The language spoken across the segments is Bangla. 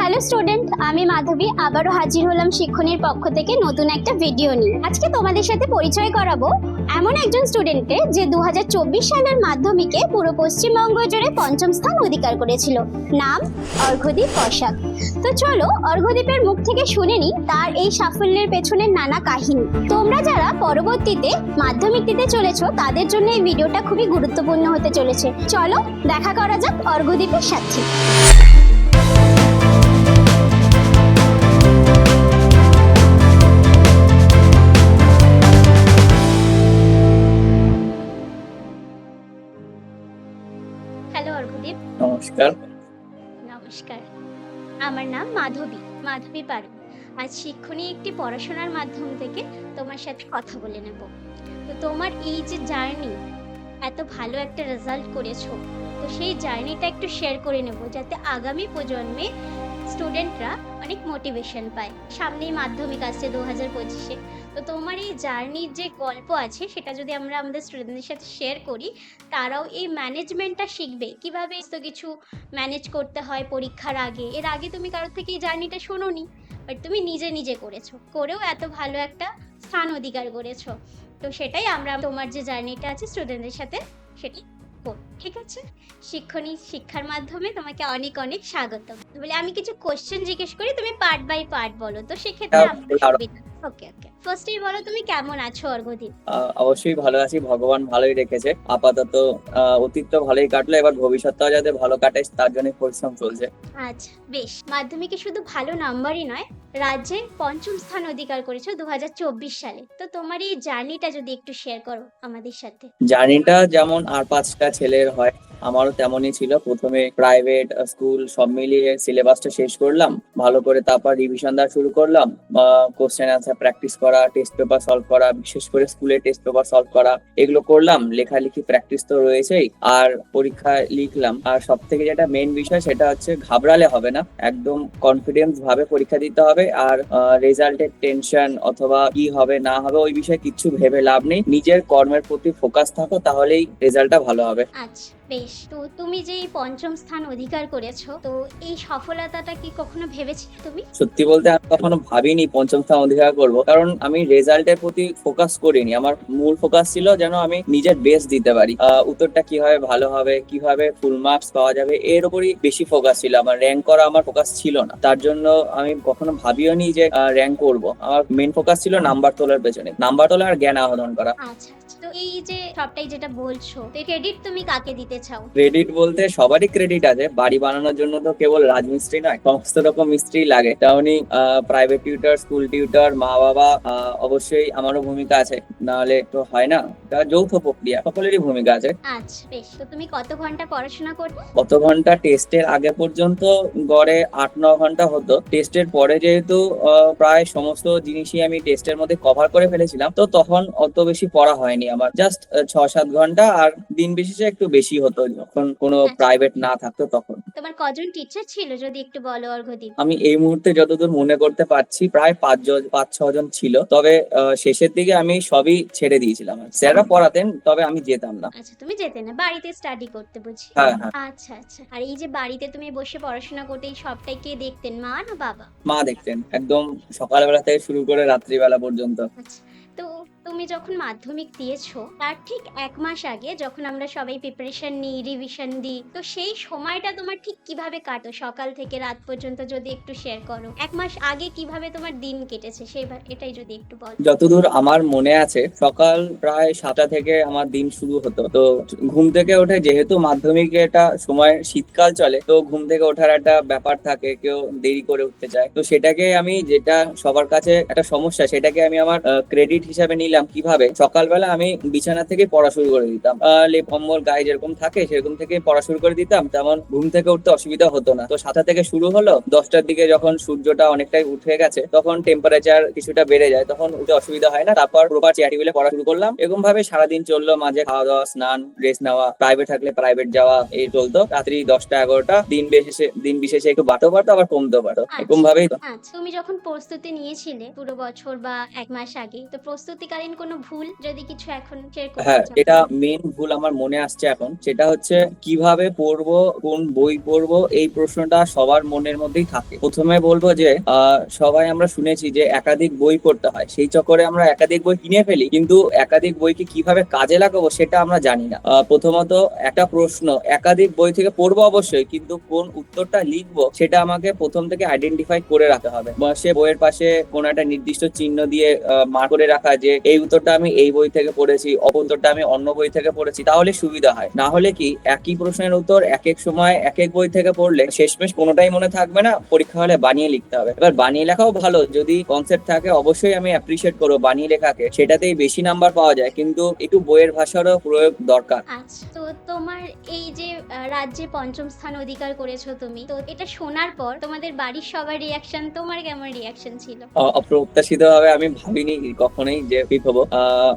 হ্যালো স্টুডেন্ট আমি মাধবী, আবারও হাজির হলাম শিক্ষণীর পক্ষ থেকে নতুন একটা ভিডিও নিয়ে। আজকে তোমাদের সাথে পরিচয় করাবো এমন একজন স্টুডেন্টকে যে দু হাজার চব্বিশ সালের মাধ্যমিকে পুরো পশ্চিমবঙ্গ জুড়ে পঞ্চম স্থান অধিকার করেছিল। নাম অর্ঘদীপ বসাক। তো চলো অর্ঘদীপের মুখ থেকে শুনে নি তার এই সাফল্যের পেছনের নানা কাহিনী। তোমরা যারা পরবর্তীতে মাধ্যমিক দিতে চলেছো, তাদের জন্য এই ভিডিওটা খুবই গুরুত্বপূর্ণ হতে চলেছে। চলো, দেখা করা যাক অর্ঘদীপের সাথে। নমস্কার। নমস্কার। আমার নাম মাধবী মাধবী পারু আজ শিক্ষণই একটি পড়াশোনার মাধ্যম থেকে তোমার সাথে কথা বলে নেব। তো তোমার এই যে জার্নি, এত ভালো একটা রেজাল্ট করেছ। তো সেই জার্নিটা একটু শেয়ার করে নেব যাতে আগামী প্রজন্মে স্টুডেন্টরা অনেক মোটিভেশন পায়। সামনেই মাধ্যমিক আসছে দু হাজার পঁচিশে। তো তোমার এই জার্নির যে গল্প আছে, সেটা যদি আমরা আমাদের স্টুডেন্টদের সাথে শেয়ার করি, তারাও এই ম্যানেজমেন্টটা শিখবে। কীভাবে তো কিছু ম্যানেজ করতে হয় পরীক্ষার আগে? এর আগে তুমি কারোর থেকে এই জার্নিটা শোনোনি বাট তুমি নিজে নিজে করেছ। করেও এত ভালো একটা স্থান অধিকার করেছ। তো সেটাই আমরা তোমার যে জার্নিটা আছে স্টুডেন্টদের সাথে সেটি ঠিক আছে? শিক্ষণী শিক্ষার মাধ্যমে তোমাকে অনেক অনেক স্বাগত বলে আমি কিছু কোশ্চেন জিজ্ঞেস করি তুমি পার্ট বাই পার্ট বলো। তো সেক্ষেত্রে আমাদের সুবিধা। ওকে ওকে ফার্স্টেই বলো তুমি কেমন আছো অর্ঘদীপ অবশ্যই ভালো আছি ভগবান ভালোই রেখেছে। আপাতত অতীত তো ভালোই কাটলো এবার ভবিষ্যৎটাও যাতে ভালো কাটে তার জন্য পরিশ্রম চলছে। আচ্ছা বেশ। মাধ্যমিকে শুধু ভালো নাম্বারই নয় রাজ্যে পঞ্চম স্থান অধিকার করেছ দু হাজার চব্বিশ সালে। তো তোমার এই জার্নিটা যদি একটু শেয়ার করো আমাদের সাথে। জার্নিটা যেমন আর পাঁচটা ছেলের হয় আমারও তেমনই ছিল। প্রথমে প্রাইভেট স্কুল সব মিলিয়ে সিলেবাসটা শেষ করলাম। ভালো করে তারপর রিভিশন দেওয়া শুরু করলাম। কোশ্চেন আনসার প্র্যাকটিস করা টেস্ট পেপার সলভ করা, বিশেষ করে স্কুলে টেস্ট পেপার সলভ করা, এগুলো করলাম। লেখালেখি প্র্যাকটিস তো রয়েছেই। আর পরীক্ষা লিখলাম। আর সব থেকে যেটা মেইন বিষয় সেটা হচ্ছে ঘাবড়ালে হবে না। একদম কনফিডেন্স ভাবে পরীক্ষা দিতে হবে। আর রেজাল্টের টেনশন অথবা কি হবে, না হবে, ওই বিষয়ে কিচ্ছু ভেবে লাভ নেই। নিজের কর্মের প্রতি ফোকাস থাকো, তাহলেই রেজাল্টটা ভালো হবে। আচ্ছা। বেশ তো তুমি যে এই পঞ্চম স্থান অধিকার করেছ তো এই সফলতাটা কি কখনো ভেবেছিলে তুমি? সত্যি বলতে আমি কখনো ভাবিনি পঞ্চম স্থান অধিকার করব কারণ আমি রেজাল্টের প্রতি ফোকাস করিনি। আমার মূল ফোকাস ছিল যেন আমি নিজের বেস্ট দিতে পারি। উত্তরটা কীভাবে ভালো হবে কীভাবে ফুল মার্কস পাওয়া যাবে এর উপরই বেশি ফোকাস ছিল। আমার র্যাঙ্ক করা আমার ফোকাস ছিল না। তার জন্য আমি কখনো ভাবিও নি যে র্যাঙ্ক করব। আমার মেন ফোকাস ছিল নাম্বার তোলার পেছনে। নাম্বার তোলা আর জ্ঞান আহরণ করা। আচ্ছা আচ্ছা। তো এই যে সবটাই যেটা বলছো তো ক্রেডিট তুমি কাকে দিতে চাও? ক্রেডিট বলতে সবারই ক্রেডিট আছে বাড়ি বানানোর জন্য তো কেবল রাজমিস্ত্রি নয় সমস্ত রকম মিস্ত্রি লাগে। তেমনি প্রাইভেট টিউটর স্কুল টিউটর মা বাবা অবশ্যই আমারও ভূমিকা আছে। নাহলে তো হয় না এটা যৌথ প্রক্রিয়া সকলেরই ভূমিকা আছে। আচ্ছা বেশ। তো তুমি কত ঘণ্টা পড়াশোনা করবে? কত ঘণ্টা টেস্টের আগে পর্যন্ত গড়ে আট ন ঘণ্টা হতো। টেস্টের পরে যেহেতু প্রায় সমস্ত জিনিসই আমি টেস্টের মধ্যে কভার করে ফেলেছিলাম তো তখন অত বেশি পড়া হয়নি। আমার জাস্ট ছ সাত ঘণ্টা আর দিন বিশেষে একটু বেশি হতো যখন কোনো আচ্ছা। প্রাইভেট না থাকতো তখন। তোমার কজন টিচার ছিল যদি একটু বলো অর্ঘদীপ আমি এই মুহূর্তে যতদূর মনে করতে পারছি প্রায় পাঁচজন পাঁচ ছজন ছিল। তবে আহ, শেষের দিকে আমি সবই ছেড়ে দিয়েছিলাম। স্যাররা পড়াতেন তবে আমি যেতাম না। আচ্ছা তুমি যেতে না বাড়িতে স্টাডি করতে বুঝি। হ্যাঁ হ্যাঁ। আচ্ছা আচ্ছা। আর এই যে বাড়িতে তুমি বসে পড়াশোনা করতে এই সবটাই কে দেখতেন মা না বাবা? মা দেখতেন। একদম সকালবেলা থেকে শুরু করে রাত্রিবেলা পর্যন্ত। আচ্ছা। তো তুমি যখন মাধ্যমিক দিয়েছ, তার ঠিক এক মাস আগে যখন আমরা সবাই প্রিপারেশন নিই রিভিশন দিই, তো সেই সময়টা তোমার ঠিক কীভাবে কাটো? সকাল থেকে রাত পর্যন্ত যদি একটু শেয়ার করো। এক মাস আগে কীভাবে তোমার দিন কেটেছে? সেই এটাই যদি একটু বলো। যতদূর আমার মনে আছে, সকাল প্রায় সাতটা থেকে আমার দিন শুরু হতো। তো ঘুম থেকে ওঠে যেহেতু মাধ্যমিক এটা সময় শীতকাল চলে, তো ঘুম থেকে ওঠার একটা ব্যাপার থাকে, কেউ দেরি করে উঠতে চায়। তো সেটাকে আমি যেটা সবার কাছে একটা সমস্যা, সেটাকে আমি আমার ক্রেডিট হিসাবে নিলাম কীভাবে? সকালবেলা আমি বিছানা থেকে পড়া শুরু করে দিতাম। লেপ কম্বল গায়ে যেরকম থাকে সেরকম থেকে পড়া শুরু করে দিতাম। তেমন ঘুম থেকে উঠতে অসুবিধা হতো না। তো সাতটা থেকে শুরু হলো দশটার দিকে যখন সূর্যটা অনেকটাই উঠে গেছে তখন টেম্পারেচার কিছুটা বেড়ে যায়। তখন উঠে অসুবিধা হয় না। তারপর প্রপার চেয়ার টেবিলে পড়া শুরু করলাম। এরকম ভাবে সারাদিন চলল। মাঝে খাওয়া দাওয়া স্নান রেস্ট নেওয়া প্রাইভেট থাকলে প্রাইভেট যাওয়া এই চলতো। রাত্রি দশটা এগারোটা দিন বিশেষে দিন বিশেষে একটু বাড়তেও পারতো আবার কমতেও পারতো। এরকম ভাবেই আচ্ছা তুমি যখন প্রস্তুতি নিয়েছিলে পুরো বছর বা এক মাস আগে তো প্রস্তুতিকালীন কোনো ভুল যদি কিছু এখন শেয়ার করতে হ্যাঁ এটা মেন ভুল আমার মনে আসছে এখন। সেটা হচ্ছে কীভাবে পড়ব কোন বই পড়ব এই প্রশ্নটা সবার মনের মধ্যেই থাকে। প্রথমে বলব যে সবাই আমরা শুনেছি যে একাধিক বই পড়তে হয়। সেই চক্করে আমরা একাধিক বই কিনে ফেলি কিন্তু একাধিক বইকে কীভাবে কাজে লাগাবো সেটা আমরা জানি না। প্রথমত একটা প্রশ্ন একাধিক বই থেকে পড়ব অবশ্যই কিন্তু কোন উত্তরটা লিখব সেটা আমাকে প্রথম থেকে আইডেন্টিফাই করে রাখতে হবে। সে বইয়ের পাশে কোন একটা নির্দিষ্ট চিহ্ন দিয়ে মার্ক করে রাখা যে এই উত্তরটা আমি এই বই থেকে পড়েছি অপর উত্তরটা আমি অন্য বই থেকে পড়েছি তাহলে সুবিধা হয়। না হলে কি একই প্রশ্নের উত্তর এক এক সময় এক এক বই থেকে পড়লে শেষমেশ কোনোটাই মনে থাকবে না? পরীক্ষা হলে বানিয়ে লিখতে হবে। এবার বানিয়ে লেখাও ভালো যদি কনসেপ্ট থাকে অবশ্যই আমি অ্যাপ্রিসিয়েট করব বানিয়ে লেখাকে। সেটাতেই বেশি নাম্বার পাওয়া যায় কিন্তু একটু বইয়ের ভাষারও প্রয়োগ দরকার। আচ্ছা তো তোমার এই যে রাজ্যে পঞ্চম স্থান অধিকার করেছ তুমি তো এটা শোনার পর তোমাদের বাড়ির সবার রিয়াকশন তোমার কেমন রিয়াকশন ছিল? অপ্রত্যাশিত ভাবে আমি ভাবিনি কখনোই যে ফিট হব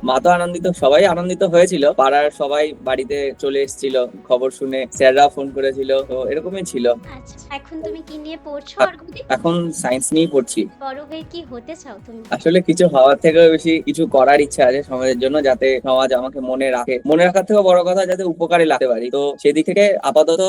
মা তো আনন্দিত সবাই আনন্দিত হয়েছিল। পাড়ার সবাই বাড়িতে চলে এসেছিল খবর শুনে স্যাররা ফোন করেছিল তো এরকমই ছিল। আচ্ছা এখন তুমি কি নিয়ে পড়ছো এখন সায়েন্স নিয়েই পড়ছি। বড় হয়ে কি হতে চাও তুমি? আসলে কিছু হওয়ার থেকেও বেশি কিছু করার ইচ্ছা আছে সমাজের জন্য যাতে সমাজ আমাকে মনে রাখে। মনে রাখার থেকেও বড় কথা যাতে উপকারে লাগতে পারি। তো সেদিক থেকে আপাতত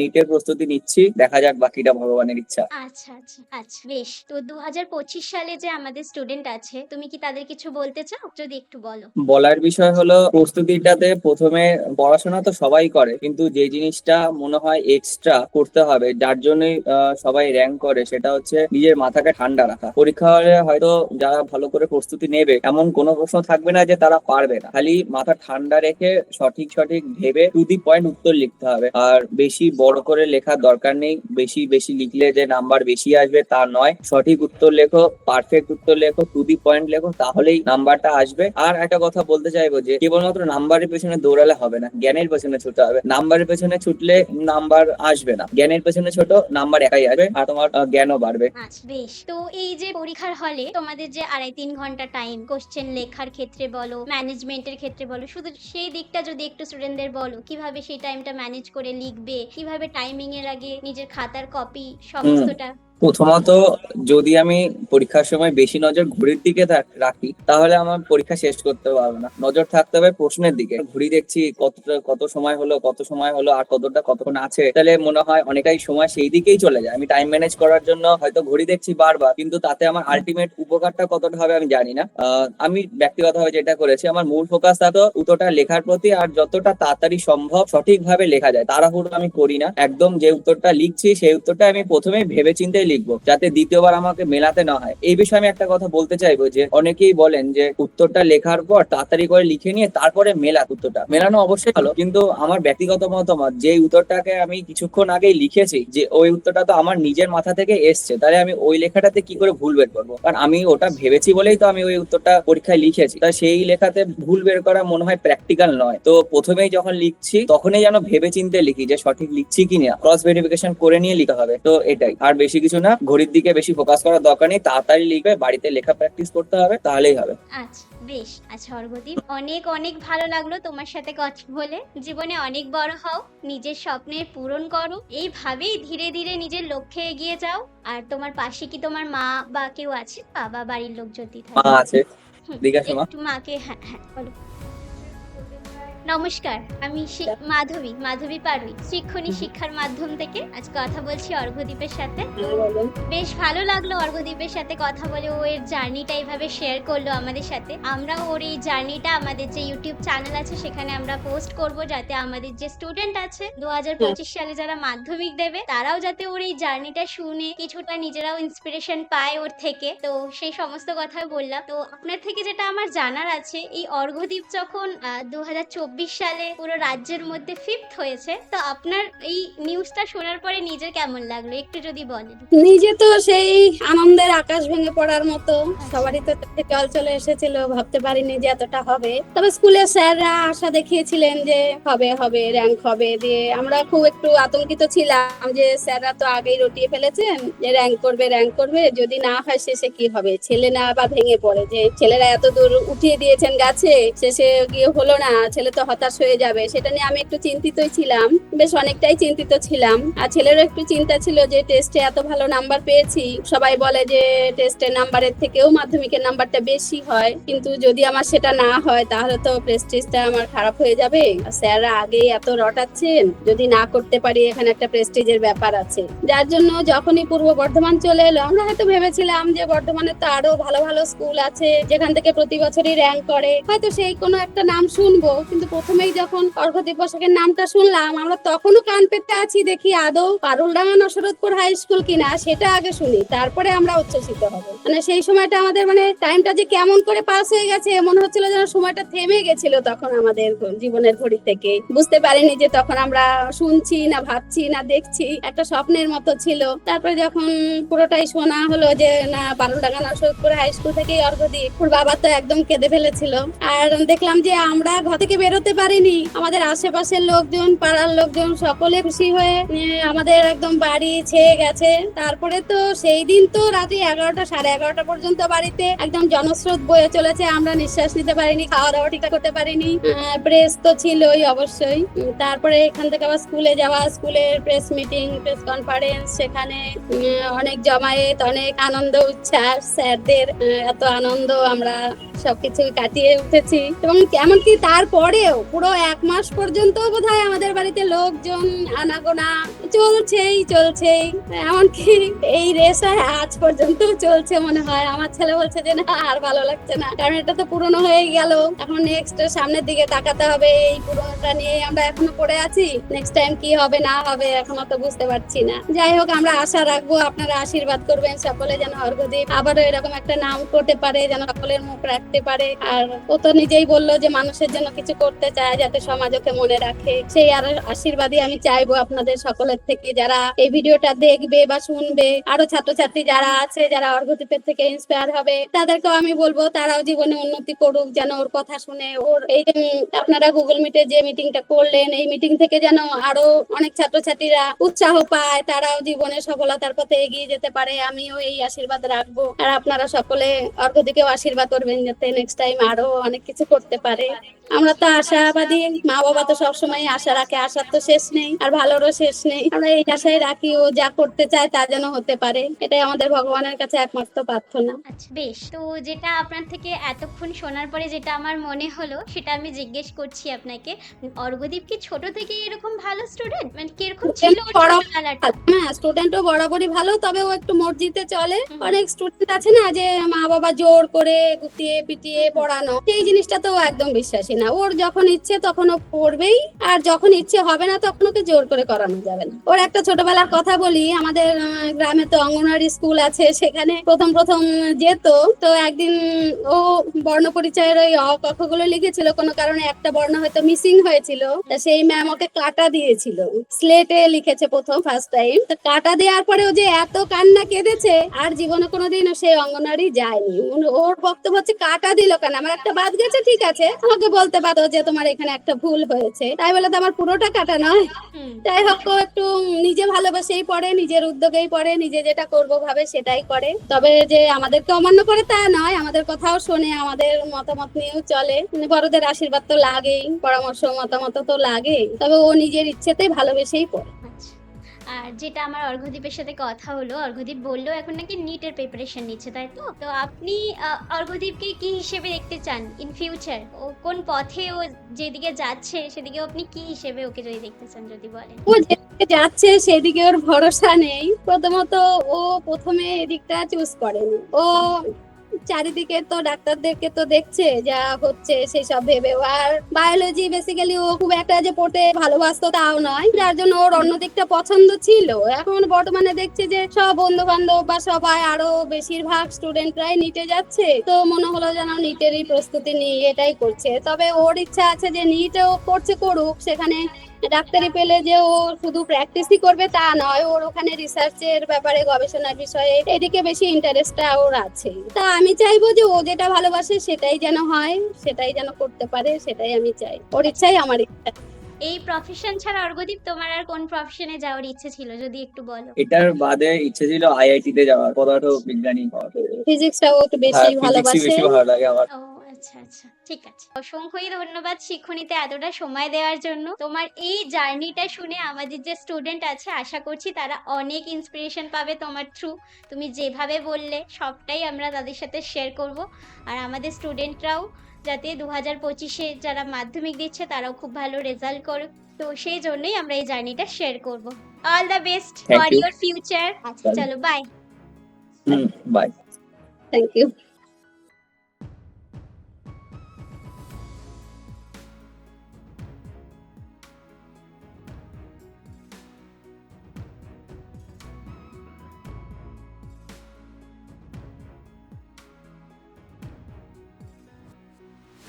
নিটের প্রস্তুতি নিচ্ছি। দেখা যাক বাকিটা ভগবানের ইচ্ছা। আচ্ছা আচ্ছা আচ্ছা বেশ। তো দু হাজার পঁচিশ সালে যে আমাদের স্টুডেন্ট আছে তুমি কি তাদের কিছু বলতে চাও? যদি একটু বলো। বলার বিষয় হলো প্রস্তুতিটাতে প্রথমে পড়াশোনা তো সবাই করে কিন্তু যে জিনিসটা মনে হয় এক্সট্রা করতে হবে যার জন্যই আহ, সবাই র্যাঙ্ক করে সেটা হচ্ছে নিজের মাথাকে ঠান্ডা রাখা। পরীক্ষা হলে হয়তো যারা ভালো করে প্রস্তুতি নেবে এমন কোনো প্রশ্ন থাকবে না যে তারা পারবে না। খালি মাথা ঠান্ডা রেখে সঠিক সঠিক ভেবে টু দি পয়েন্ট উত্তর লিখতে হবে। আর বেশি বড় করে লেখার দরকার নেই বেশি বেশি লিখলে যে নাম্বার বেশি আসবে তা নয়। সঠিক উত্তর লেখো পারফেক্ট উত্তর লেখো টু দি পয়েন্ট লেখো তাহলেই নাম্বারটা আসবে। আর একটা কথা বলতে চাইব যে কেবলমাত্র নাম্বারের পেছনে দৌড়ালে হবে না জ্ঞানের পেছনে ছুটতে হবে। নাম্বারের পেছনে ছুটলে নাম্বার আসবে না। জ্ঞানের পেছনে ছোট নাম্বার একাই আসবে আর তোমার জ্ঞানও বাড়বে। আচ্ছা বেশ। তো এই যে পরীক্ষার হলে তোমাদের যে আড়াই তিন ঘণ্টা টাইম কোশ্চেন লেখার ক্ষেত্রে বলো ম্যানেজমেন্টের ক্ষেত্রে বলো শুধু সেই দিকটা যদি একটু স্টুডেন্টদের বলো কীভাবে সেই টাইমটা ম্যানেজ করে লিখবে? কীভাবে টাইমিং এর আগে নিজের খাতার কপি সমস্তটা? প্রথমত যদি আমি পরীক্ষার সময় বেশি নজর ঘড়ির দিকে রাখি, তাহলে আমার পরীক্ষা শেষ করতে পারব না। নজর থাকতে হবে প্রশ্নের দিকে। ঘড়ি দেখছি কতটা, কত সময় হলো, কত সময় হলো, আর কতটা কতক্ষণ আছে, তাহলে মনে হয় অনেকটাই সময় সেই দিকেই চলে যায়। আমি টাইম ম্যানেজ করার জন্য হয়তো ঘড়ি দেখছি বারবার, কিন্তু তাতে আমার আলটিমেট উপকারটা কতটা হবে আমি জানি না। আমি ব্যক্তিগতভাবে যেটা করেছি, আমার মূল ফোকাস থাকতো উত্তরটা লেখার প্রতি, আর যতটা তাড়াতাড়ি সম্ভব সঠিকভাবে লেখা যায়। তাড়াহুড়ো আমি করি না। একদম যে উত্তরটা লিখছি, সেই উত্তরটা আমি প্রথমেই ভেবে চিন্তেই লিখব, যাতে দ্বিতীয়বার আমাকে মেলাতে না হয়। এই বিষয়ে আমি একটা কথা বলতে চাইব যে, অনেকেই বলেন যে, উত্তরটা লেখার পর তাড়াতাড়ি করে লিখে নিয়ে তারপরে মেলা উত্তরটা। মেলানো অবশ্যই ভালো, কিন্তু আমার ব্যক্তিগত মতামত, যে উত্তরটাকে আমি কিছুক্ষণ আগেই লিখেছি, যে ওই উত্তরটা তো আমার নিজের মাথা থেকে এসছে, তাহলে আমি ওই লেখাটাতে কি করে ভুল বের করব? কারণ আমি ওটা ভেবেছি বলেই তো আমি ওই উত্তরটা পরীক্ষায় লিখেছি। তা সেই লেখাতে ভুল বের করা মনে হয় প্র্যাকটিক্যাল নয়। তো প্রথমেই যখন লিখছি, তখনই যেন ভেবে চিন্তে লিখি যে সঠিক লিখছি কি না ক্রস ভেরিফিকেশন করে নিয়ে লিখা হবে। তো এটাই, আর বেশি কিছু না ঘড়ির দিকে বেশি ফোকাস করার দরকার নেই তাড়াতাড়ি লিখবে বাড়িতে লেখা প্র্যাকটিস করতে হবে তাহলেই হবে। আচ্ছা বেশ আচ্ছা অর্ঘদীপ অনেক অনেক ভালো লাগল তোমার সাথে কথা বলে। জীবনে অনেক বড় হও নিজের স্বপ্নের পূরণ করো এইভাবেই ধীরে ধীরে নিজের লক্ষ্যে এগিয়ে যাও। আর তোমার পাশে কি তোমার মা বা কেউ আছে? বাবা বাড়ির লোক যদি মা আছে। মা একটু মাকে হ্যাঁ হ্যাঁ বলো। নমস্কার আমি মাধবী মাধবী পারুই শিক্ষণী শিক্ষার মাধ্যম থেকে আজ কথা বলছি অর্ঘদ্বীপের সাথে। বেশ ভালো লাগল অর্ঘদ্বীপের সাথে কথা বলে ও এর জার্নিটা এইভাবে শেয়ার করল আমাদের সাথে। আমরা ওর এই জার্নিটা আমাদের যে ইউটিউব চ্যানেল আছে সেখানে আমরা পোস্ট করব যাতে আমাদের যে স্টুডেন্ট আছে দু হাজার পঁচিশ সালে যারা মাধ্যমিক দেবে তারাও যাতে ওর এই জার্নিটা শুনে কিছুটা নিজেরাও ইন্সপিরেশন পায় ওর থেকে। তো সেই সমস্ত কথা বললাম। তো আপনার থেকে যেটা আমার জানার আছে এই অর্ঘদ্বীপ যখন দু হাজার চব্বিশ সালে পুরো রাজ্যের মধ্যে ফিফথ হয়েছে। তো আপনার এই নিউজটা শোনার পরে নিজের কেমন লাগল? একটু যদি বলেন। নিজে তো সেই আনন্দের আকাশ ভেঙে পড়ার মতো। সবারই তো জল চলে এসেছিল, ভাবতে পারিনি যে এতটা হবে। তবে স্কুলের স্যাররা আশা দেখিয়েছিলেন যে হবে হবে র্যাঙ্ক হবে দিয়ে আমরা খুব একটু আতঙ্কিত ছিলাম যে স্যাররা তো আগেই রটিয়ে ফেলেছেন যে র্যাঙ্ক করবে র্যাঙ্ক করবে, যদি না হয় শেষে কি হবে? ছেলে না বা ভেঙে পড়ে যে ছেলেরা এত দূর উঠিয়ে দিয়েছেন গাছে, শেষে গিয়ে হলো না। ছেলে তো হয়তো হতাশ হয়ে যাবে। সেটা নিয়ে আমি একটু চিন্তিতই ছিলাম। বেশ অনেকটাই চিন্তিত ছিলাম। আর ছেলেরও একটু চিন্তা ছিল যে টেস্টে এত ভালো নাম্বার পেয়েছি। সবাই বলে যে টেস্টের নাম্বারের থেকেও মাধ্যমিকের নাম্বারটা বেশি হয়। কিন্তু যদি আমার সেটা না হয়, তাহলে তো প্রেস্টিজটা আমার খারাপ হয়ে যাবে। স্যাররা আগেই এত রটাচ্ছেন, যদি না করতে পারি, এখানে একটা প্রেস্টিজের ব্যাপার আছে। যার জন্য যখনই পূর্ব বর্ধমান চলে এলো, আমরা হয়তো ভেবেছিলাম যে, বর্ধমানে তো আরও ভালো ভালো স্কুল আছে, যেখান থেকে প্রতি বছরই র্যাঙ্ক করে। হয়তো সেই কোনো একটা নাম শুনব, কিন্তু প্রথমেই যখন অর্ঘদীপ বসাকের নামটা শুনলাম, আমরা তখনও কান পেতে আছি দেখি আদৌ পারুলডাঙ্গা নসরতপুর হাই স্কুল কিনা, সেটা আগে শুনি, তারপরে আমরা উচ্ছ্বসিত হব। মানে সেই সময়টা আমাদের মানে টাইমটা যে কেমন করে পাস হয়ে গেছে, মনে হচ্ছিল যেন সময়টা থেমে গেছিল তখন আমাদের জীবনের ঘড়ি থেকে। বুঝতে পারিনি যে তখন আমরা শুনছি না ভাবছি না দেখছি, একটা স্বপ্নের মতো ছিল। তারপরে যখন পুরোটাই শোনা হলো যে না বারোডাঙ্গা নরসদপুর হাই স্কুল থেকেই অর্ঘদীপ বাবা তো একদম কেঁদে ফেলেছিল। আর দেখলাম যে আমরা ঘর থেকে বেরোতে পারিনি। আমাদের আশেপাশের লোকজন, পাড়ার লোকজন সকলে খুশি হয়ে আমাদের একদম বাড়ি ছেয়ে গেছে। তারপরে তো সেই দিন তো রাতে এগারোটা, সাড়ে এগারোটা পর্যন্ত বাড়িতে একদম জনস্রোত বয়ে চলেছে। আমরা নিঃশ্বাস নিতে পারিনি খাওয়া দাওয়া ঠিকঠাক করতে পারিনি। প্রেস তো ছিলই অবশ্যই। তারপরে এখান থেকে আবার স্কুলে যাওয়া স্কুলের প্রেস মিটিং প্রেস কনফারেন্স সেখানে অনেক জমায়েত, অনেক আনন্দ, উচ্ছ্বাস, স্যারদের এত আনন্দ আমরা সবকিছু কাটিয়ে উঠেছি। এবং এমনকি তারপরেও পুরো এক মাস পর্যন্ত বোধহয় আমাদের বাড়িতে লোকজন আনাগোনা চলছেই চলছেই। এমনকি এই রেস আজ পর্যন্ত চলছে মনে হয়। আমার ছেলে বলছে যে, না, আর ভালো লাগছে না। কারণ এটা তো পুরনো হয়ে গেল। এখন নেক্সট সামনের দিকে তাকাতে হবে। এই পুরোনোটা নিয়ে আমরা এখনও পড়ে আছি। নেক্সট টাইম কি হবে, না হবে, এখনও তো বুঝতে পারছি না। যাই হোক, আমরা আশা রাখব, আপনারা আশীর্বাদ করবেন সকলে যেন অর্ঘদীপ আবারও এরকম একটা নাম করতে পারে, যেন সকলের মুখ রাখতে পারে। আর ও তো নিজেই বলল যে, মানুষের জন্য কিছু করতে চায়, যাতে সমাজ ওকে মনে রাখে। সেই আর আশীর্বাদই আমি চাইব আপনাদের সকলের থেকে যারা এই ভিডিওটা দেখবে বা শুনবে, আরও ছাত্রছাত্রী যারা আছে, যারা অর্ঘদীপের থেকে ইন্সপায়ার হবে, তাদেরকেও আমি বলব তারাও জীবনে উন্নতি করুক, যেন ওর কথা শুনে ওর এই যে, আপনারা গুগল মিটে যে মিটিংটা করলেন, এই মিটিং থেকে যেন আরও অনেক ছাত্রছাত্রীরা উৎসাহ পায়, তারাও জীবনে সফলতার পথে এগিয়ে যেতে পারে, আমিও এই আশীর্বাদ রাখব। আর আপনারা সকলে অর্ঘদিকেও আশীর্বাদ করবেন, যাতে নেক্সট টাইম আরও অনেক কিছু করতে পারে। আমরা তো আশাবাদী মা বাবা তো সবসময় আশা রাখে, আশার তো শেষ নেই, আর ভালোরও শেষ নেই। আমরা এই আশায় রাখি ও যা করতে চায় তা যেন হতে পারে। এটাই আমাদের ভগবানের কাছে একমাত্র প্রার্থনা। আচ্ছা বেশ। তো যেটা আপনার থেকে এতক্ষণ শোনার পরে যেটা আমার মনে হলো সেটা আমি জিজ্ঞেস করছি আপনাকে। অর্ঘদীপ কি ছোট থেকে এরকম ভালো স্টুডেন্ট মানে কীরকম ছিল? হ্যাঁ স্টুডেন্টও বরাবরই ভালো তবে ও একটু মসজিদে চলে। অনেক স্টুডেন্ট আছে না যে মা বাবা জোর করে গুতিয়ে পিটিয়ে পড়ানো। সেই জিনিসটা তো একদম বিশ্বাসী না। ওর যখন ইচ্ছে তখন ও পড়বেই আর যখন ইচ্ছে হবে না তখন ওকে জোর করে করানো যাবে না। ওর একটা ছোটবেলার কথা বলি আমাদের গ্রামে তো অঙ্গনওয়াড়ি স্কুল আছে সেখানে প্রথম প্রথম যেত তো একদিন ও বর্ণ পরিচয়ের ওই অ ক, গুলো লিখেছিল কোনো কারণে একটা বর্ণ হয়তো মিসিং হয়েছিল তা সেই ম্যাম ওকে কাটা দিয়েছিল স্লেটে লিখেছে প্রথম ফার্স্ট টাইম তো কাটা দেওয়ার পরে ও যে এত কান্না কেঁদেছে আর জীবনে কোনোদিন সেই অঙ্গনওয়াড়ি যায়নি ওর বক্তব্য হচ্ছে কাটা দিল কেন আমার একটা বাদ গেছে ঠিক আছে আমাকে বলতে পারো যে তোমার এখানে একটা ভুল হয়েছে তাই বলে তো আমার পুরোটা কাটা নয় যাই হোক একটু নিজে ভালোবাসেই পড়ে, নিজের উদ্যোগেই পড়ে, নিজে যেটা করব ভাবে সেটাই করে। তবে যে আমাদেরকে অমান্য করে তা নয়, আমাদের কথাও শোনে, আমাদের মতামত নিয়েও চলে। মানে বড়দের আশীর্বাদ তো লাগেই, পরামর্শ, মতামত তো লাগে তবে ও নিজের ইচ্ছেতেই ভালোবেসেই পড়ে। আর যেটা আমার অর্ঘদীপের সাথে কথা হলো, অর্ঘদীপ বলল এখন নাকি নিটের প্রিপারেশন নিচ্ছে, তাই তো? তো আপনি অর্ঘদীপকে কি হিসেবে দেখতে চান ইন ফিউচার ও কোন পথে ও যেদিকে যাচ্ছে সেদিকে আপনি কি হিসেবে ওকে যদি দেখতে চান, যদি বলেন? ও যেদিকে যাচ্ছে, সেদিকে ওর ভরসা নেই। প্রথমত ও প্রথমে এদিকটা চুজ করেনি। ও চারিদিকে তো ডাক্তারদেরকে তো দেখছে যা হচ্ছে, সেই সব ভেবে আর বায়োলজি বেসিক্যালি ও খুব একটা যে পড়তে ভালোবাসতো তাও নয়, যার জন্য ওর অন্য দিকটা পছন্দ ছিল। এখন বর্তমানে দেখছে যে সব বন্ধু বান্ধব বা সবাই আরও বেশিরভাগ স্টুডেন্টরাই নিটে যাচ্ছে। তো মনে হলো যেন নিটেরই প্রস্তুতি নিয়ে এটাই করছে। তবে ওর ইচ্ছা আছে যে নিটও করছে করুক, সেখানে ডাক্তারি পেলে যে ও শুধু প্র্যাকটিসই করবে তা নয় ওর ওখানে রিসার্চের ব্যাপারে গবেষণার বিষয়ে এদিকে বেশি ইন্টারেস্টটা ওর আছে। তা আমি চাইব যে ও যেটা ভালোবাসে সেটাই যেন হয় সেটাই যেন করতে পারে সেটাই আমি চাই। ওর ইচ্ছাই আমার ইচ্ছা। এই প্রফেশন ছাড়া অর্ঘদীপ তোমার আর কোন প্রফেশনে যাওয়ার ইচ্ছে ছিল যদি একটু বলো? এটার বাদে ইচ্ছে ছিল আইআইটি তে যাওয়ার পদার্থ বিজ্ঞানী হওয়ার। ফিজিক্সটাও একটু বেশি হ্যাঁ, ভালোবাসে। বেশি ভালো লাগে আমার। আচ্ছা আচ্ছা ঠিক আছে। অসংখ্যই ধন্যবাদ শিক্ষণীতে এতটা সময় দেওয়ার জন্য। তোমার এই জার্নিটা শুনে আমাদের যে স্টুডেন্ট আছে আশা করছি তারা অনেক ইন্সপিরেশন পাবে তোমার থ্রু তুমি যেভাবে বললে সবটাই আমরা তাদের সাথে শেয়ার করব। আর আমাদের স্টুডেন্টরাও যাতে দু হাজার পঁচিশে যারা মাধ্যমিক দিচ্ছে তারাও খুব ভালো রেজাল্ট করুক। তো সেই জন্যই আমরা এই জার্নিটা শেয়ার করব। All the best for. Your future আচ্ছা চলো বাই বাই থ্যাংক ইউ